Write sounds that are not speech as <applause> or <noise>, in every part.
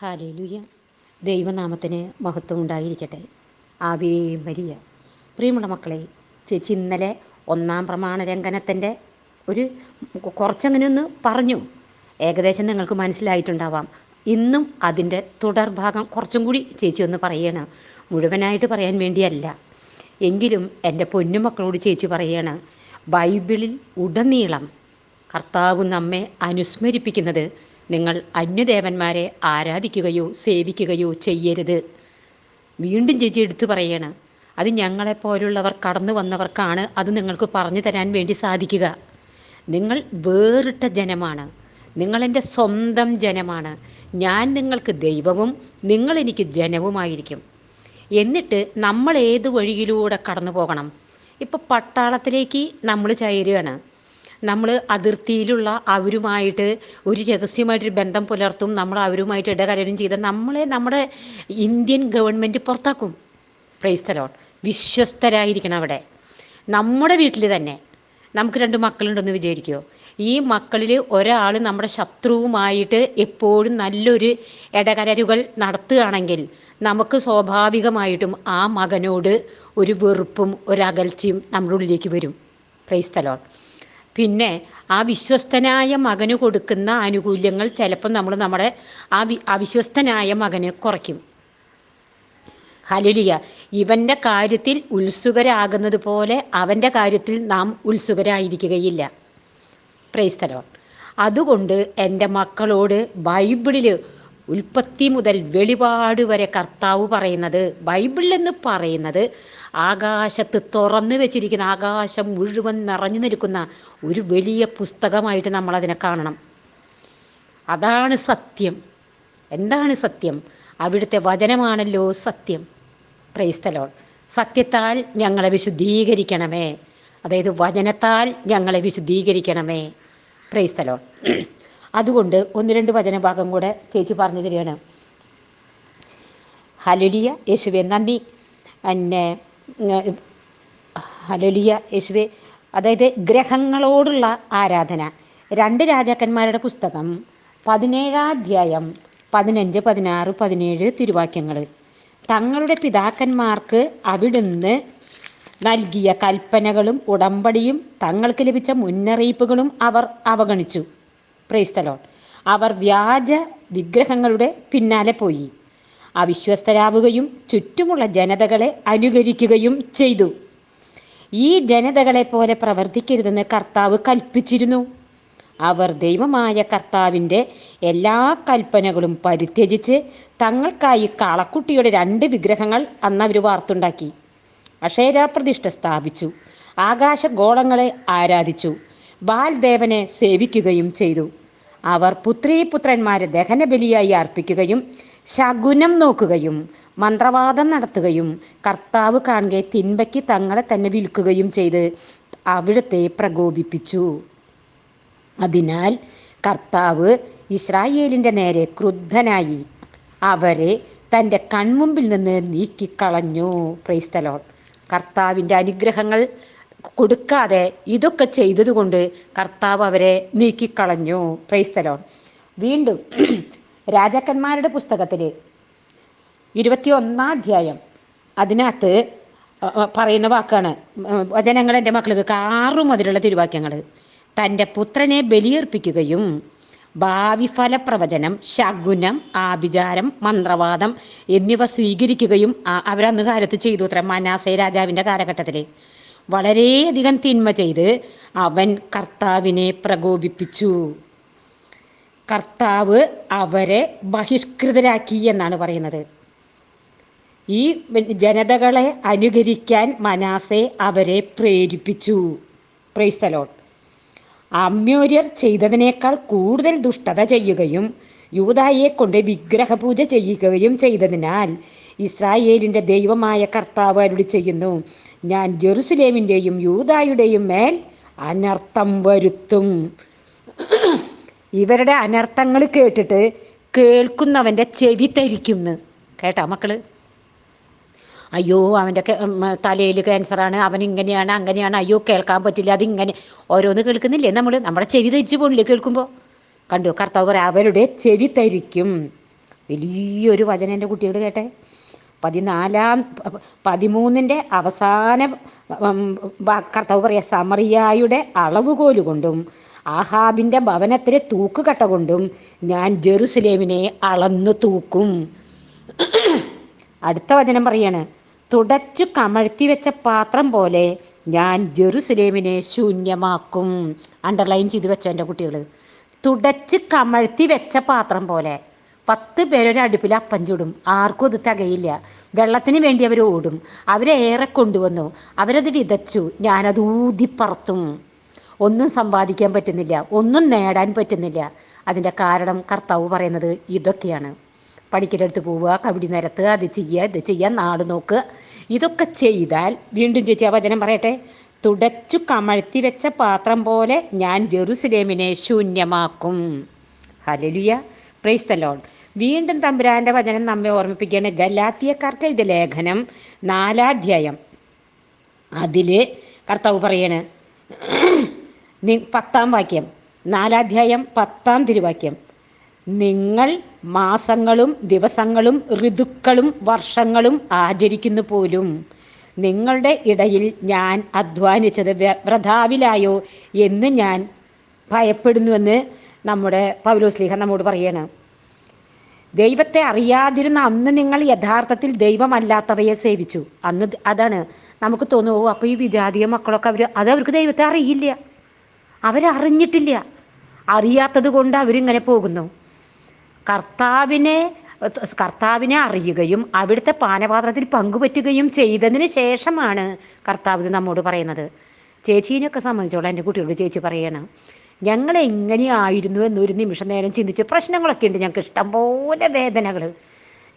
Hallelujah. ദൈവനാമത്തിന് മഹത്വം ഉണ്ടായിരിക്കട്ടെ ആവേ മരിയ. പ്രിയമുള്ള മക്കളെ ചേച്ചി ഇന്നലെ ഒന്നാം പ്രമാണ ലംഘനത്തിന്റെ ഒരു കുറച്ചങ്ങനെ ഒന്ന് പറഞ്ഞു. ഏകദേശം നിങ്ങൾക്ക് മനസ്സിലായിട്ടുണ്ടാവാം. ഇന്നും അതിന്റെ തുടർഭാഗം കുറച്ചും കൂടി ചേച്ചി ഒന്ന് പറയണം. മുഴുവനായിട്ട് പറയാൻ വേണ്ടിയല്ല. എങ്കിലും എന്റെ പൊന്നുമക്കളോട് ചേച്ചി പറയാണ് ബൈബിളിൽ ഉടനീളം കർത്താവ് നമ്മെ അനുസ്മരിപ്പിക്കുന്നത് നിങ്ങൾ അന്യദേവന്മാരെ ആരാധിക്കുകയോ സേവിക്കുകയോ ചെയ്യരുത്. വീണ്ടും ചേച്ചി എടുത്തു പറയണം അത് ഞങ്ങളെപ്പോലുള്ളവർ കടന്നു വന്നവർക്കാണ് അത് നിങ്ങൾക്ക് പറഞ്ഞു തരാൻ വേണ്ടി സാധിക്കുക. നിങ്ങൾ വേറിട്ട ജനമാണ്. നിങ്ങളെന്റെ സ്വന്തം ജനമാണ്. ഞാൻ നിങ്ങൾക്ക് ദൈവവും നിങ്ങൾ എനിക്ക് ജനവുമായിരിക്കും. എന്നിട്ട് നമ്മൾ ഏത് വഴിയിലൂടെ കടന്നു പോകണം ഇപ്പോൾ പട്ടാളത്തിലേക്ക് നമ്മൾ ചേരുകയാണ്. നമ്മൾ അതിർത്തിയിലുള്ള അവരുമായിട്ട് ഒരു രഹസ്യമായിട്ടൊരു ബന്ധം പുലർത്തും നമ്മൾ അവരുമായിട്ട് ഇടകലരും ചെയ്താൽ നമ്മളെ നമ്മുടെ ഇന്ത്യൻ ഗവൺമെന്റ് പുറത്താക്കും. പ്രൈസ്തലോൺ വിശ്വസ്തരായിരിക്കണം അവിടെ. നമ്മുടെ വീട്ടിൽ തന്നെ നമുക്ക് രണ്ട് മക്കളുണ്ടെന്ന് വിചാരിക്കുമോ ഈ മക്കളിൽ ഒരാൾ നമ്മുടെ ശത്രുവുമായിട്ട് എപ്പോഴും നല്ലൊരു ഇടകലരുകൾ നടത്തുകയാണെങ്കിൽ നമുക്ക് സ്വാഭാവികമായിട്ടും ആ മകനോട് ഒരു വെറുപ്പും ഒരകൽച്ചയും നമ്മുടെ ഉള്ളിലേക്ക് വരും. പ്രൈസ്തലോൺ. പിന്നെ ആ വിശ്വസ്തനായ മകന് കൊടുക്കുന്ന ആനുകൂല്യങ്ങൾ ചിലപ്പോൾ നമ്മൾ നമ്മുടെ ആ അവിശ്വസ്തനായ മകന് കുറയ്ക്കും. ഹലിലിയ ഇവന്റെ കാര്യത്തിൽ ഉത്സുകരാകുന്നത് പോലെ അവന്റെ കാര്യത്തിൽ നാം ഉത്സുകരായിരിക്കുകയില്ല. പ്രൈസ്തലോ അതുകൊണ്ട് എന്റെ മക്കളോട് ബൈബിളിൽ ഉൽപ്പത്തി മുതൽ വെളിപാട് വരെ കർത്താവ് പറയുന്നത് ബൈബിളിലെന്ന് പറയുന്നത് ആകാശത്ത് തുറന്ന് വെച്ചിരിക്കുന്ന ആകാശം മുഴുവൻ നിറഞ്ഞു നിൽക്കുന്ന ഒരു വലിയ പുസ്തകമായിട്ട് നമ്മൾ അതിനെ കാണണം. അതാണ് സത്യം. എന്താണ് സത്യം? അവിടുത്തെ വചനമാണല്ലോ സത്യം. പ്രൈസ്തലോൾ സത്യത്താൽ ഞങ്ങളെ വിശുദ്ധീകരിക്കണമേ. അതായത് വചനത്താൽ ഞങ്ങളെ വിശുദ്ധീകരിക്കണമേ. പ്രൈസ്തലോൺ അതുകൊണ്ട് ഒന്ന് രണ്ട് വചനഭാഗം കൂടെ ചേച്ചി പറഞ്ഞു തരികയാണ്. ഹലുലിയ യേശുവെ നന്ദി. പിന്നെ ഹലുലിയ യേശുവെ. അതായത് ഗ്രഹങ്ങളോടുള്ള ആരാധന. രണ്ട് രാജാക്കന്മാരുടെ പുസ്തകം പതിനേഴാധ്യായം പതിനഞ്ച് പതിനാറ് പതിനേഴ് തിരുവാക്യങ്ങൾ തങ്ങളുടെ പിതാക്കന്മാർക്ക് അവിടുന്ന് നൽകിയ കൽപ്പനകളും ഉടമ്പടിയും തങ്ങൾക്ക് ലഭിച്ച മുന്നറിയിപ്പുകളും അവർ അവഗണിച്ചു. പ്രൈസ്തലോൺ അവർ വ്യാജ വിഗ്രഹങ്ങളുടെ പിന്നാലെ പോയി. അവിശ്വസ്തരാവുകയും ചുറ്റുമുള്ള ജനതകളെ അനുകരിക്കുകയും ചെയ്തു. ഈ ജനതകളെ പോലെ പ്രവർത്തിക്കരുതെന്ന് കർത്താവ് കൽപ്പിച്ചിരുന്നു. അവർ ദൈവമായ കർത്താവിന്റെ എല്ലാ കൽപ്പനകളും പരിത്യജിച്ച് തങ്ങൾക്കായി കാളക്കുട്ടിയുടെ രണ്ട് വിഗ്രഹങ്ങൾ അന്ന് അവർ വാർത്തുണ്ടാക്കി. അക്ഷേരാപ്രതിഷ്ഠ സ്ഥാപിച്ചു. ആകാശഗോളങ്ങളെ ആരാധിച്ചു. ബാൽദേവനെ സേവിക്കുകയും ചെയ്തു. അവർ പുത്രീപുത്രന്മാരെ ദഹനബലിയായി അർപ്പിക്കുകയും ശകുനം നോക്കുകയും മന്ത്രവാദം നടത്തുകയും കർത്താവ് കാണുകെ തിന്മയ്ക്ക് തങ്ങളെ തന്നെ വിൽക്കുകയും ചെയ്ത് അവിടുത്തെ പ്രകോപിപ്പിച്ചു. അതിനാൽ കർത്താവ് ഇസ്രായേലിന്റെ നേരെ ക്രുദ്ധനായി അവരെ തന്റെ കൺമുമ്പിൽ നിന്ന് നീക്കിക്കളഞ്ഞു. പ്രൈസ്തലോൺ കർത്താവിന്റെ അനുഗ്രഹങ്ങൾ കൊടുക്കാതെ ഇതൊക്കെ ചെയ്തതുകൊണ്ട് കർത്താവ് അവരെ നീക്കിക്കളഞ്ഞു. പ്രൈസ്തലോൺ വീണ്ടും <clears throat> രാജാക്കന്മാരുടെ പുസ്തകത്തിൽ ഇരുപത്തി ഒന്നാം അധ്യായം അതിനകത്ത് പറയുന്ന വാക്കാണ് വചനങ്ങൾ എന്റെ മക്കൾക്ക് ആറു മുതലുള്ള തിരുവാക്യങ്ങൾ തന്റെ പുത്രനെ ബലിയർപ്പിക്കുകയും ഭാവി ഫലപ്രവചനം ശകുനം ആഭിചാരം മന്ത്രവാദം എന്നിവ സ്വീകരിക്കുകയും അവരന്ന് കാലത്ത് ചെയ്തു. അത്ര മനാസെ രാജാവിന്റെ കാലഘട്ടത്തിൽ വളരെയധികം തിന്മ ചെയ്ത് അവൻ കർത്താവിനെ പ്രകോപിപ്പിച്ചു. കർത്താവ് അവരെ ബഹിഷ്കൃതരാക്കി എന്നാണ് പറയുന്നത്. ഈ ജനതകളെ അനുകരിക്കാൻ മനാസെ അവരെ പ്രേരിപ്പിച്ചു. പ്രൈസ്തലോട്ട് അമ്യോര്യർ ചെയ്തതിനേക്കാൾ കൂടുതൽ ദുഷ്ടത ചെയ്യുകയും യൂതായെ കൊണ്ട് വിഗ്രഹപൂജ ചെയ്യുകയും ചെയ്തതിനാൽ ഇസ്രായേലിന്റെ ദൈവമായ കർത്താവ് അരുളി ചെയ്യുന്നു ഞാൻ ജെറുസലേമിന്റെയും യൂതായുടെയും മേൽ അനർത്ഥം വരുത്തും. ഇവരുടെ അനർത്ഥങ്ങൾ കേട്ടിട്ട് കേൾക്കുന്നവന്റെ ചെവി തരിക്കുന്നു. കേട്ടോ മക്കൾ? അയ്യോ അവന്റെ തലയിൽ ക്യാൻസറാണ് അവൻ ഇങ്ങനെയാണ് അങ്ങനെയാണ്. അയ്യോ കേൾക്കാൻ പറ്റില്ല അതിങ്ങനെ. ഓരോന്ന് കേൾക്കുന്നില്ലേ നമ്മൾ നമ്മുടെ ചെവി തരിച്ചു പോണില്ലേ കേൾക്കുമ്പോൾ കണ്ടു കർത്താവ് അവരുടെ ചെവി തരിക്കും. വലിയൊരു വചനം എന്റെ കുട്ടികൾ കേട്ടെ. പതിനാലാം പതിമൂന്നിന്റെ അവസാന കർത്താവ് പറയുക സമറിയായുടെ അളവുകോൽ കൊണ്ടും ആഹാബിന്റെ ഭവനത്തിലെ തൂക്കുകട്ട കൊണ്ടും ഞാൻ ജെറുസലേമിനെ അളന്നു തൂക്കും. അടുത്ത വചനം പറയാണ് തുടച്ചു കമഴ്ത്തി വെച്ച പാത്രം പോലെ ഞാൻ ജെറുസലേമിനെ ശൂന്യമാക്കും. അണ്ടർലൈൻ ചെയ്ത് വെച്ചോ എന്റെ കുട്ടികൾ തുടച്ച് കമഴ്ത്തി വെച്ച പാത്രം പോലെ. പത്ത് പേരൊരു അടുപ്പിൽ അപ്പം ചുടും. ആർക്കും അത് തികയില്ല. വെള്ളത്തിന് വേണ്ടി അവർ ഓടും. അവരെ ഏറെ കൊണ്ടുവന്നു. അവരത് വിതച്ചു. ഞാനത് ഊതിപ്പറത്തും ഒന്നും സമ്പാദിക്കാൻ പറ്റുന്നില്ല. ഒന്നും നേടാൻ പറ്റുന്നില്ല. അതിന്റെ കാരണം കർത്താവ് പറയുന്നത് ഇതൊക്കെയാണ്. പണിക്കരടുത്ത് പോവുക കവിടി നിരത്തുക അത് ചെയ്യുക ഇത് ചെയ്യുക നാട് നോക്കുക. ഇതൊക്കെ ചെയ്താൽ വീണ്ടും ചേച്ചി ആ വചനം പറയട്ടെ? തുടച്ചു കമഴ്ത്തി വെച്ച പാത്രം പോലെ ഞാൻ ജെറുസലേമിനെ ശൂന്യമാക്കും. ഹലലുയ പ്രൈസ് ദ ലോർഡ് വീണ്ടും തമ്പുരാന്റെ വചനം നമ്മെ ഓർമ്മിപ്പിക്കുകയാണ് ഗലാത്തിയക്കാർക്ക് ഇത് ലേഖനം നാലാധ്യായം. അതിൽ കർത്താവ് പറയാണ് പത്താം വാക്യം നാലാധ്യായം പത്താം തിരുവാക്യം. നിങ്ങൾ മാസങ്ങളും ദിവസങ്ങളും ഋതുക്കളും വർഷങ്ങളും ആചരിക്കുന്നു പോലും നിങ്ങളുടെ ഇടയിൽ ഞാൻ അധ്വാനിച്ചത് വ്രതാവിലായോ എന്ന് ഞാൻ ഭയപ്പെടുന്നുവെന്ന് നമ്മുടെ പൗലോസ്ലിഹ നമ്മോട് പറയാണ്. ദൈവത്തെ അറിയാതിരുന്ന അന്ന് നിങ്ങൾ യഥാർത്ഥത്തിൽ ദൈവമല്ലാത്തവയെ സേവിച്ചു. അന്ന് അതാണ് നമുക്ക് തോന്നുമോ അപ്പോൾ ഈ വിജാതീയ മക്കളൊക്കെ അവർ അത് അവർക്ക് ദൈവത്തെ അറിയില്ല. അവരറിഞ്ഞിട്ടില്ല. അറിയാത്തത് കൊണ്ട് അവരിങ്ങനെ പോകുന്നു. കർത്താവിനെ കർത്താവിനെ അറിയുകയും അവിടുത്തെ പാനപാത്രത്തിൽ പങ്കുപറ്റുകയും ചെയ്തതിന് ശേഷമാണ് കർത്താവ് ഇത് നമ്മോട് പറയുന്നത്. ചേച്ചീനെയൊക്കെ സംബന്ധിച്ചോളാം എന്റെ കുട്ടിയോട് ചേച്ചി പറയണം ഞങ്ങൾ എങ്ങനെയായിരുന്നു എന്നൊരു നിമിഷ നേരം ചിന്തിച്ച് പ്രശ്നങ്ങളൊക്കെ ഉണ്ട്. ഞങ്ങൾക്ക് ഇഷ്ടം പോലെ വേദനകൾ.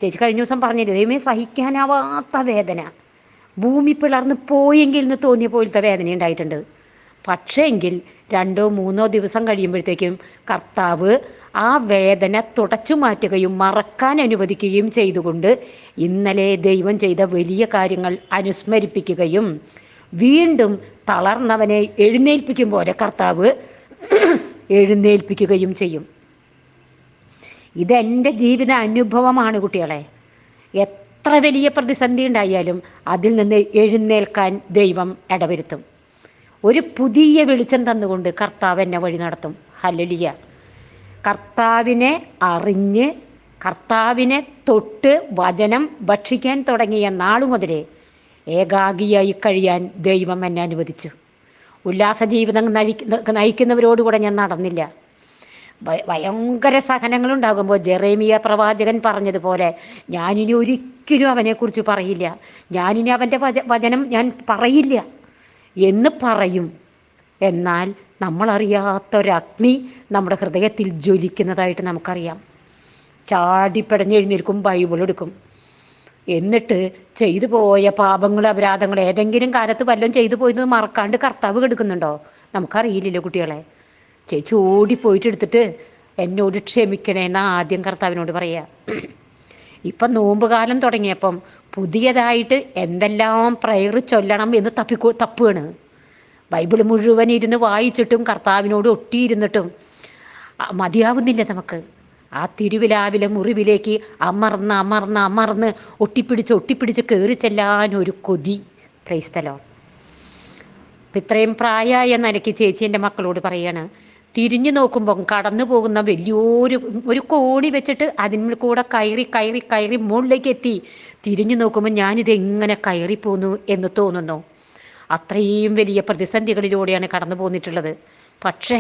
ചേച്ചി കഴിഞ്ഞ ദിവസം പറഞ്ഞില്ലേ ദൈവമേ സഹിക്കാനാവാത്ത വേദന. ഭൂമി പിളർന്ന് പോയെങ്കിൽ എന്ന് തോന്നിയ പോലത്തെ വേദന ഉണ്ടായിട്ടുണ്ട്. പക്ഷേ എങ്കിൽ രണ്ടോ മൂന്നോ ദിവസം കഴിയുമ്പോഴത്തേക്കും കർത്താവ് ആ വേദന തുടച്ചു മാറ്റുകയും മറക്കാൻ അനുവദിക്കുകയും ചെയ്തുകൊണ്ട് ഇന്നലെ ദൈവം ചെയ്ത വലിയ കാര്യങ്ങൾ അനുസ്മരിപ്പിക്കുകയും വീണ്ടും തളർന്നവനെ എഴുന്നേൽപ്പിക്കും പോലെ കർത്താവ് എഴുന്നേൽപ്പിക്കുകയും ചെയ്യും. ഇതെന്റെ ജീവിത അനുഭവമാണ് കുട്ടികളെ. എത്ര വലിയ പ്രതിസന്ധി ഉണ്ടായാലും അതിൽ നിന്ന് എഴുന്നേൽക്കാൻ ദൈവം ഇടവരുത്തും. ഒരു പുതിയ വെളിച്ചം തന്നുകൊണ്ട് കർത്താവ് എന്നെ വഴി നടത്തും. ഹലലിയ കർത്താവിനെ അറിഞ്ഞ് കർത്താവിനെ തൊട്ട് വചനം ഭക്ഷിക്കാൻ തുടങ്ങിയ നാളു മുതലേ ഏകാഗിയായി കഴിയാൻ ദൈവം എന്നെ അനുവദിച്ചു. ഉല്ലാസ ജീവിതം നയിക്കുന്ന നയിക്കുന്നവരോടുകൂടെ ഞാൻ നടന്നില്ല. ഭയ- ഭയങ്കര സഹനങ്ങളുണ്ടാകുമ്പോൾ ജെറേമിയ പ്രവാചകൻ പറഞ്ഞതുപോലെ ഞാനിനി ഒരിക്കലും അവനെക്കുറിച്ച് പറയില്ല. ഞാനിനി അവന്റെ വച വചനം ഞാൻ പറയില്ല. എന്ന് പറയും. എന്നാൽ നമ്മളറിയാത്തൊരഗ്നി നമ്മുടെ ഹൃദയത്തിൽ ജ്വലിക്കുന്നതായിട്ട് നമുക്കറിയാം. ചാടിപ്പടഞ്ഞെഴുന്നേൽക്കും ബൈബിൾ എടുക്കും എന്നിട്ട് ചെയ്തു പോയ പാപങ്ങൾ അപരാധങ്ങൾ ഏതെങ്കിലും കാലത്ത് വല്ലതും ചെയ്തു പോയത് മറക്കാണ്ട് കർത്താവ് കെടുക്കുന്നുണ്ടോ? നമുക്കറിയില്ലല്ലോ കുട്ടികളെ. ചേച്ചി ഓടിപ്പോയിട്ട് എടുത്തിട്ട് എന്നോട് ക്ഷമിക്കണേ ക്ഷമിക്കണേന്ന് ആദ്യം കർത്താവിനോട് പറയാ. ഇപ്പം നോമ്പ് കാലം തുടങ്ങിയപ്പം പുതിയതായിട്ട് എന്തെല്ലാം പ്രയർ ചൊല്ലണം എന്ന് തപ്പിക്കോ തപ്പുകയാണ് ബൈബിൾ മുഴുവൻ ഇരുന്ന് വായിച്ചിട്ടും കർത്താവിനോട് ഒട്ടിയിരുന്നിട്ടും മതിയാവുന്നില്ല നമുക്ക്. ആ തിരുവിലാവിലെ മുറിവിലേക്ക് അമർന്ന് അമർന്ന് അമർന്ന് ഒട്ടിപ്പിടിച്ച് ഒട്ടിപ്പിടിച്ച് കയറി ചെല്ലാൻ ഒരു കൊതി. പ്രൈസ്തലോ അപ്പം ഇത്രയും പ്രായമായ നിലയ്ക്ക് ചേച്ചി എന്റെ മക്കളോട് പറയാണ് തിരിഞ്ഞു നോക്കുമ്പോൾ കടന്നു പോകുന്ന വലിയൊരു ഒരു കോണി വെച്ചിട്ട് അതിന്മേൽ കൂടെ കയറി കയറി കയറി മുകളിലേക്ക് എത്തി. തിരിഞ്ഞു നോക്കുമ്പോൾ ഞാനിത് എങ്ങനെ കയറിപ്പോന്നു എന്ന് തോന്നുന്നു. അത്രയും വലിയ പ്രതിസന്ധികളിലൂടെയാണ് കടന്നു പോന്നിട്ടുള്ളത്. പക്ഷേ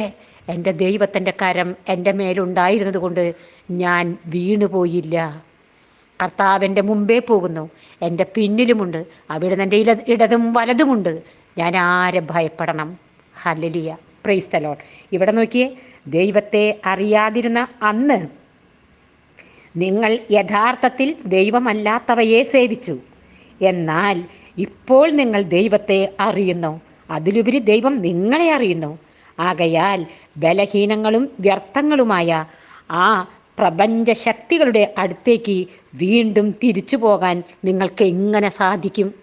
എന്റെ ദൈവത്തിന്റെ കരം എന്റെ മേലുണ്ടായിരുന്നത് കൊണ്ട് ഞാൻ വീണുപോയില്ല. കർത്താവിന്റെ മുമ്പേ പോകുന്നു. എന്റെ പിന്നിലുമുണ്ട്. അവിടുന്ന് എന്റെ ഇല ഇടതും വലതുമുണ്ട്. ഞാൻ ആരെ ഭയപ്പെടണം? ഹലലിയ പ്രൈസ് തലോൺ ഇവിടെ നോക്കിയേ ദൈവത്തെ അറിയാതിരുന്ന അന്ന് നിങ്ങൾ യഥാർത്ഥത്തിൽ ദൈവമല്ലാത്തവയെ സേവിച്ചു. എന്നാൽ ഇപ്പോൾ നിങ്ങൾ ദൈവത്തെ അറിയുന്നു. അതിലുപരി ദൈവം നിങ്ങളെ അറിയുന്നു. ആകയാൽ ബലഹീനങ്ങളും വ്യർത്ഥങ്ങളുമായ ആ പ്രപഞ്ച ശക്തികളുടെ അടുത്തേക്ക് വീണ്ടും തിരിച്ചു പോകാൻ നിങ്ങൾക്ക് എങ്ങനെ സാധിക്കും?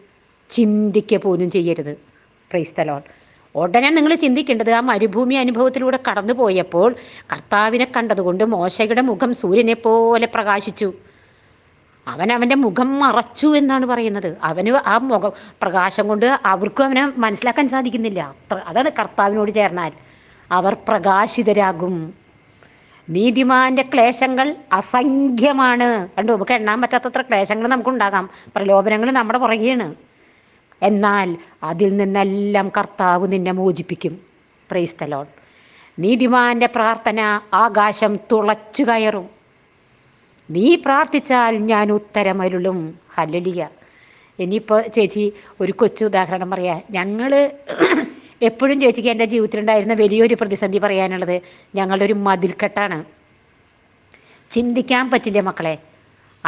ചിന്തിക്കുക പോലും ചെയ്യരുത്. പ്രൈസ്തലോൺ ഉടനെ നിങ്ങൾ ചിന്തിക്കേണ്ടത് ആ മരുഭൂമി അനുഭവത്തിലൂടെ കടന്നു പോയപ്പോൾ കർത്താവിനെ കണ്ടതുകൊണ്ട് മോശയുടെ മുഖം സൂര്യനെ പോലെ പ്രകാശിച്ചു. അവൻ അവന്റെ മുഖം മറച്ചു എന്നാണ് പറയുന്നത്. അവന് ആ മുഖം പ്രകാശം കൊണ്ട് അവർക്കും അവനെ മനസ്സിലാക്കാൻ സാധിക്കുന്നില്ല. അത്ര അതാണ് കർത്താവിനോട് ചേർന്നാൽ. അവർ പ്രകാശിതരാകും. നീതിമാന്റെ ക്ലേശങ്ങൾ അസംഖ്യമാണ്. കണ്ടു? നമുക്ക് എണ്ണാൻ പറ്റാത്തത്ര ക്ലേശങ്ങൾ നമുക്കുണ്ടാകാം. പ്രലോഭനങ്ങൾ നമ്മുടെ പുറകെയാണ്. എന്നാൽ അതിൽ നിന്നെല്ലാം കർത്താവ് നിന്നെ മോചിപ്പിക്കും. പ്രൈസ്തലോൺ നീതിമാന്റെ പ്രാർത്ഥന ആകാശം തുളച്ചു കയറും. നീ പ്രാർത്ഥിച്ചാൽ ഞാൻ ഉത്തരമരുളും. ഹല്ലലിയ. ഇനിയിപ്പോൾ ചേച്ചി ഒരു കൊച്ചു ഉദാഹരണം പറയാം. ഞങ്ങൾ <clears throat> എപ്പോഴും ചേച്ചിക്ക് എന്റെ ജീവിതത്തിലുണ്ടായിരുന്ന വലിയൊരു പ്രതിസന്ധി പറയാനുള്ളത് ഞങ്ങളുടെ ഒരു മതിൽക്കെട്ടാണ്. ചിന്തിക്കാൻ പറ്റില്ല മക്കളെ?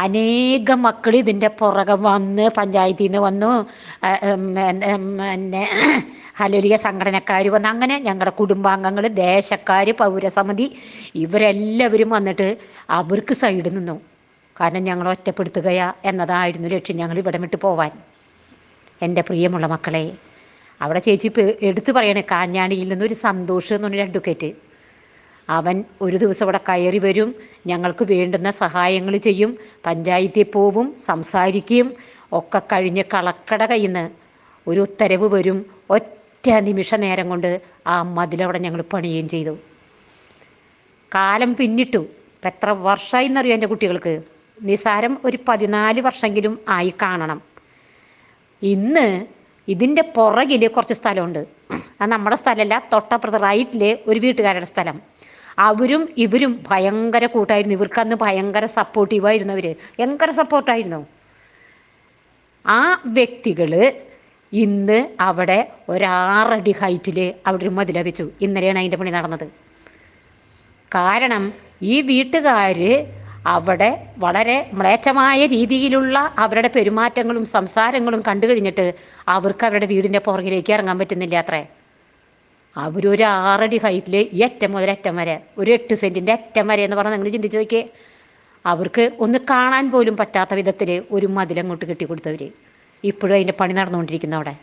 അനേകം മക്കൾ ഇതിന്റെ പുറകെ വന്ന് പഞ്ചായത്തിൽ നിന്ന് വന്നു പിന്നെ ഹലോലിയ സംഘടനക്കാർ വന്ന് അങ്ങനെ ഞങ്ങളുടെ കുടുംബാംഗങ്ങൾ ദേശക്കാർ പൗരസമിതി ഇവരെല്ലാവരും വന്നിട്ട് അവർക്ക് സൈഡ് നിന്നു. കാരണം ഞങ്ങൾ ഒറ്റപ്പെടുത്തുകയാ എന്നതായിരുന്നു ലക്ഷ്യം ഞങ്ങൾ ഇവിടെ വിട്ട് പോവാൻ. എന്റെ പ്രിയമുള്ള മക്കളെ അവിടെ ചേച്ചി എടുത്തു പറയണേ കാഞ്ഞാണിയിൽ നിന്നൊരു സന്തോഷം എന്ന് പറഞ്ഞൊരു അഡ്വക്കേറ്റ് അവൻ ഒരു ദിവസം ഇവിടെ കയറി വരും. ഞങ്ങൾക്ക് വേണ്ടുന്ന സഹായങ്ങൾ ചെയ്യും. പഞ്ചായത്തിൽ പോവും സംസാരിക്കും. ഒക്കെ കഴിഞ്ഞ് കളക്കട കയ്യിൽ നിന്ന് ഒരു ഉത്തരവ് വരും. ഒറ്റ നിമിഷ നേരം കൊണ്ട് ആ മതിലവിടെ ഞങ്ങൾ പണിയുകയും ചെയ്തു. കാലം പിന്നിട്ടു. ഇപ്പം എത്ര വർഷമായി എന്നറിയോ എന്റെ കുട്ടികൾക്ക്? നിസാരം ഒരു പതിനാല് വർഷമെങ്കിലും ആയി കാണണം. ഇന്ന് ഇതിന്റെ പുറകിൽ കുറച്ച് സ്ഥലമുണ്ട്. അത് നമ്മുടെ സ്ഥലമല്ല തൊട്ടപ്പുറത്ത് റൈറ്റിൽ ഒരു വീട്ടുകാരുടെ സ്ഥലം. അവരും ഇവരും ഭയങ്കര കൂട്ടായിരുന്നു. ഇവർക്ക് അന്ന് ഭയങ്കര സപ്പോർട്ടീവായിരുന്നു അവർ ഭയങ്കര സപ്പോർട്ടായിരുന്നു ആ വ്യക്തികൾ ഇന്ന് അവിടെ ഒരാറടി ഹൈറ്റിൽ അവിടെ ഒരു മതില വെച്ചു. ഇന്നലെയാണ് അതിന്റെ പണി നടന്നത്. കാരണം ഈ വീട്ടുകാർ അവിടെ വളരെ മ്ലേച്ഛമായ രീതിയിലുള്ള അവരുടെ പെരുമാറ്റങ്ങളും സംസാരങ്ങളും കണ്ടു കഴിഞ്ഞിട്ട് അവർക്ക് അവരുടെ വീടിന്റെ പുറകിലേക്ക് ഇറങ്ങാൻ പറ്റുന്നില്ല അത്രേ. അവരൊരു ആറടി ഹൈറ്റിൽ ഈ അറ്റം മുതൽ അറ്റം വരെ ഒരു എട്ട് സെന്റിന്റെ അറ്റം വരെ എന്ന് പറഞ്ഞാൽ നിങ്ങൾ ചിന്തിച്ച് നോക്കിയേ. അവർക്ക് ഒന്ന് കാണാൻ പോലും പറ്റാത്ത വിധത്തിൽ ഒരു മതിൽ മതിലങ്ങോട്ട് കെട്ടിക്കൊടുത്തവർ ഇപ്പോഴും അതിന്റെ പണി നടന്നുകൊണ്ടിരിക്കുന്നു അവിടെ.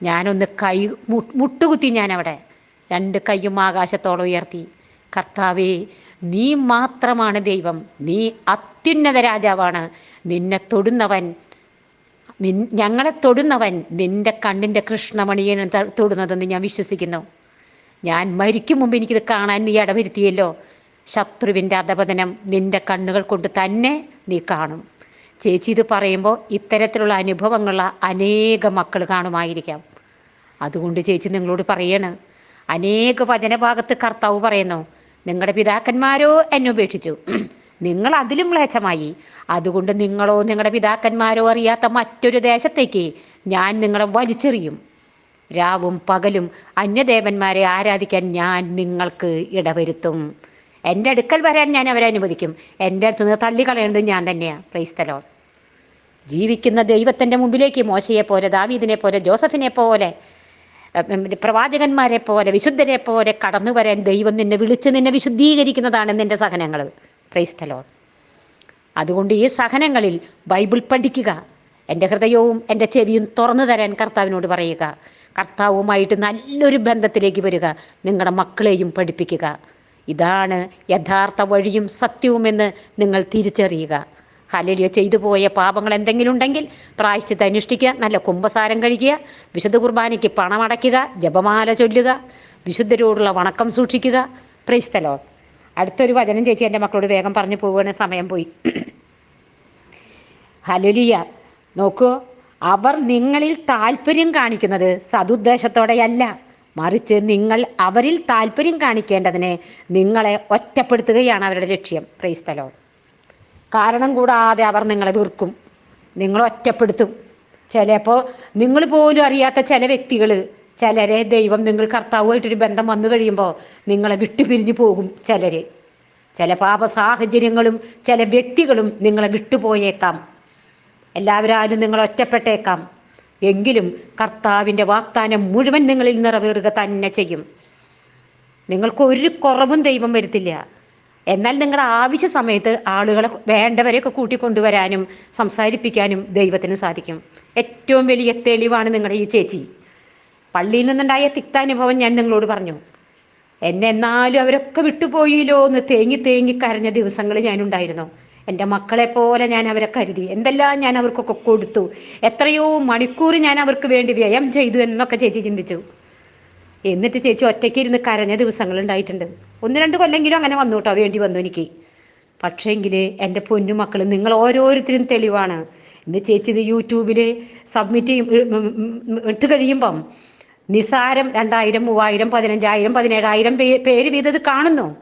ഞാനൊന്ന് കൈ മുട്ടുകുത്തി ഞാൻ അവിടെ രണ്ട് കൈയും ആകാശത്തോളം ഉയർത്തി. കർത്താവേ നീ മാത്രമാണ് ദൈവം. നീ അത്യുന്നത രാജാവാണ്. നിന്നെ തൊടുന്നവൻ നിൻ ഞങ്ങളെ തൊടുന്നവൻ നിന്റെ കണ്ണിന്റെ കൃഷ്ണമണിയെ തൊടുന്നതെന്ന് ഞാൻ വിശ്വസിക്കുന്നു. ഞാൻ മരിക്കും മുമ്പ് എനിക്കിത് കാണാൻ നീ ഇടവരുത്തിയല്ലോ. ശത്രുവിന്റെ അധപതനം നിന്റെ കണ്ണുകൾ കൊണ്ട് തന്നെ നീ കാണും. ചേച്ചി ഇത് പറയുമ്പോൾ ഇത്തരത്തിലുള്ള അനുഭവങ്ങളുള്ള അനേക മക്കൾ കാണുമായിരിക്കാം. അതുകൊണ്ട് ചേച്ചി നിങ്ങളോട് പറയാണ് അനേക വചനഭാഗത്ത് കർത്താവ് പറയുന്നു നിങ്ങളുടെ പിതാക്കന്മാരോ എന്നെ ഉപേക്ഷിച്ചു. നിങ്ങൾ അതിലും മ്ലേച്ഛമായി. അതുകൊണ്ട് നിങ്ങളോ നിങ്ങളുടെ പിതാക്കന്മാരോ അറിയാത്ത മറ്റൊരു ദേശത്തേക്ക് ഞാൻ നിങ്ങളെ വലിച്ചെറിയും. രാവും പകലും അന്യദേവന്മാരെ ആരാധിക്കാൻ ഞാൻ നിങ്ങൾക്ക് ഇടവരുത്തും. എന്റെ അടുക്കൽ വരാൻ ഞാൻ അവരെ അനുവദിക്കും. എന്റെ അടുത്ത് നിന്ന് തള്ളിക്കളയേണ്ടത് ഞാൻ തന്നെയാണ് ക്രൈസ്തലോ ജീവിക്കുന്ന ദൈവത്തിന്റെ മുമ്പിലേക്ക് മോശയെ പോലെ ദാവീദിനെ പോലെ ജോസഫിനെ പോലെ പ്രവാചകന്മാരെ പോലെ വിശുദ്ധരെ പോലെ കടന്നു വരാൻ ദൈവം നിന്നെ വിളിച്ച് നിന്നെ വിശുദ്ധീകരിക്കുന്നതാണ് നിന്റെ സഹനങ്ങൾ ക്രൈസ്തലോ അതുകൊണ്ട് ഈ സഹനങ്ങളിൽ ബൈബിൾ പഠിക്കുക എന്റെ ഹൃദയവും എന്റെ ചെവിയും തുറന്നു തരാൻ കർത്താവിനോട് പറയുക. കർത്താവുമായിട്ട് നല്ലൊരു ബന്ധത്തിലേക്ക് വരിക നിങ്ങളുടെ മക്കളെയും പഠിപ്പിക്കുക. ഇതാണ് യഥാർത്ഥ വഴിയും സത്യവുമെന്ന് നിങ്ങൾ തിരിച്ചറിയുക. ഹലലിയോ ചെയ്തു പോയ പാപങ്ങൾ എന്തെങ്കിലും ഉണ്ടെങ്കിൽ പ്രായശ്ചിത്ത അനുഷ്ഠിക്കുക നല്ല കുംഭസാരം കഴിക്കുക വിശുദ്ധ കുർബാനയ്ക്ക് പണമടയ്ക്കുക ജപമാല ചൊല്ലുക വിശുദ്ധരോടുള്ള വണക്കം സൂക്ഷിക്കുക. പ്രൈസ്തലോ അടുത്തൊരു വചനം ചേച്ചി എന്റെ മക്കളോട് വേഗം പറഞ്ഞു പോവുകയാണ് സമയം പോയി. ഹലുലിയ നോക്കൂ അവർ നിങ്ങളിൽ താല്പര്യം കാണിക്കുന്നത് സതുദ്ദേശത്തോടെയല്ല. മറിച്ച് നിങ്ങൾ അവരിൽ താല്പര്യം കാണിക്കേണ്ടതിന് നിങ്ങളെ ഒറ്റപ്പെടുത്തുകയാണ് അവരുടെ ലക്ഷ്യം. ക്രൈസ്തലോ കാരണം കൂടാതെ അവർ നിങ്ങളെ വീർക്കും നിങ്ങളെ ഒറ്റപ്പെടുത്തും. ചിലപ്പോൾ നിങ്ങൾ പോലും അറിയാത്ത ചില വ്യക്തികൾ ചിലരെ ദൈവം നിങ്ങൾ കർത്താവുമായിട്ടൊരു ബന്ധം വന്നു കഴിയുമ്പോൾ നിങ്ങളെ വിട്ടുപിരിഞ്ഞു പോകും ചിലർ ചില പാപ സാഹചര്യങ്ങളും ചില വ്യക്തികളും നിങ്ങളെ വിട്ടുപോയേക്കാം. എല്ലാവരും നിങ്ങൾ ഒറ്റപ്പെട്ടേക്കാം. എങ്കിലും കർത്താവിന്റെ വാഗ്ദാനം മുഴുവൻ നിങ്ങളിൽ നിറവേറുക തന്നെ ചെയ്യും. നിങ്ങൾക്ക് ഒരു കുറവും ദൈവം വരുത്തില്ല. എന്നാൽ നിങ്ങളുടെ ആവശ്യ സമയത്ത് ആളുകളെ വേണ്ടവരെയൊക്കെ കൂട്ടിക്കൊണ്ടുവരാനും സംസാരിപ്പിക്കാനും ദൈവത്തിന് സാധിക്കും. ഏറ്റവും വലിയ തെളിവാണ് നിങ്ങളുടെ ഈ ചേച്ചി. പള്ളിയിൽ നിന്നുണ്ടായ തിക്താനുഭവം ഞാൻ നിങ്ങളോട് പറഞ്ഞു. എന്നെ എന്നാലും അവരൊക്കെ വിട്ടുപോയില്ലോ എന്ന് തേങ്ങി തേങ്ങി കരഞ്ഞ ദിവസങ്ങൾ ഞാനുണ്ടായിരുന്നു. എന്റെ മക്കളെ പോലെ ഞാൻ അവരെ കരുതി. എന്തെല്ലാം ഞാൻ അവർക്കൊക്കെ കൊടുത്തു. എത്രയോ മണിക്കൂർ ഞാൻ അവർക്ക് വേണ്ടി വ്യയം ചെയ്തു എന്നൊക്കെ ചേച്ചി ചിന്തിച്ചു. എന്നിട്ട് ചേച്ചി ഒറ്റയ്ക്ക് ഇരുന്ന് കരഞ്ഞ ദിവസങ്ങൾ ഉണ്ടായിട്ടുണ്ട്. ഒന്ന് രണ്ട് കൊല്ലെങ്കിലും അങ്ങനെ വന്നു കേട്ടോ വേണ്ടി വന്നു എനിക്ക്. പക്ഷേങ്കിൽ എന്റെ പൊന്നു മക്കൾ നിങ്ങൾ ഓരോരുത്തരും തെളിവാണ്. ഇന്ന് ചേച്ചി ഇത് യൂട്യൂബിൽ സബ്മിറ്റ് ചെയ്യും ഇട്ട് കഴിയുമ്പം നിസാരം രണ്ടായിരം മൂവായിരം പതിനഞ്ചായിരം പതിനേഴായിരം പേര് വീതം കാണുന്നു.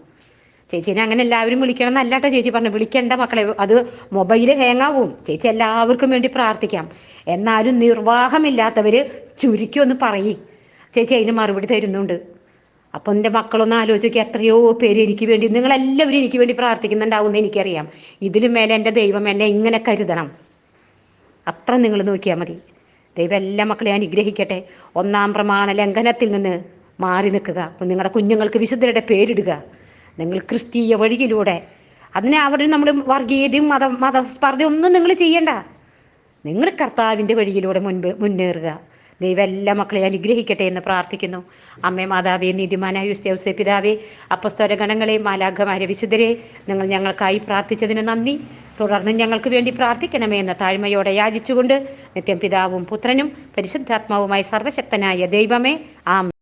ചേച്ചീനെ അങ്ങനെ എല്ലാവരും വിളിക്കണം എന്നല്ലാട്ടോ ചേച്ചി പറഞ്ഞു. വിളിക്കേണ്ട മക്കളെ അത് മൊബൈൽ ഹേങ്ങാവും. ചേച്ചി എല്ലാവർക്കും വേണ്ടി പ്രാർത്ഥിക്കാം. എന്നാലും നിർവാഹമില്ലാത്തവർ ചുരുക്കി ഒന്ന് പറയി. ചേച്ചി അതിന് മറുപടി തരുന്നുണ്ട്. അപ്പം എന്റെ മക്കളൊന്ന് ആലോചിക്കുക എത്രയോ പേര് എനിക്ക് വേണ്ടി നിങ്ങളെല്ലാവരും എനിക്ക് വേണ്ടി പ്രാർത്ഥിക്കുന്നുണ്ടാവുമെന്ന് എനിക്കറിയാം. ഇതിലും മേലെ എന്റെ ദൈവം എന്നെ ഇങ്ങനെ കരുതണം. അത്ര നിങ്ങൾ നോക്കിയാൽ മതി. ദൈവം എല്ലാ മക്കളെ അനുഗ്രഹിക്കട്ടെ. ഒന്നാം പ്രമാണ ലംഘനത്തിൽ നിന്ന് മാറി നിൽക്കുക. നിങ്ങളുടെ കുഞ്ഞുങ്ങൾക്ക് വിശുദ്ധരുടെ പേരിടുക. നിങ്ങൾ ക്രിസ്തീയ വഴിയിലൂടെ. അതിനെ അവിടെ നമ്മൾ വർഗീയതയും മത മതസ്പർദ്ധ ഒന്നും നിങ്ങൾ ചെയ്യണ്ട. നിങ്ങൾ കർത്താവിന്റെ വഴിയിലൂടെ മുൻപ് മുന്നേറുക. ദൈവം എല്ലാ മക്കളെ അനുഗ്രഹിക്കട്ടെ എന്ന് പ്രാർത്ഥിക്കുന്നു. അമ്മേ മാതാവേ നീതിമാനായ യുസ്തേവസെ പിതാവേ അപ്പസ്തോര ഗണങ്ങളെ മാലാഘമാരെ വിശുദ്ധരെ നിങ്ങൾ ഞങ്ങൾക്കായി പ്രാർത്ഥിച്ചതിന് നന്ദി. തുടർന്ന് ഞങ്ങൾക്ക് വേണ്ടി പ്രാർത്ഥിക്കണമേ എന്ന താഴ്മയോടെ യാചിച്ചുകൊണ്ട് നിത്യം പിതാവും പുത്രനും പരിശുദ്ധാത്മാവുമായി സർവശക്തനായ ദൈവമേ ആം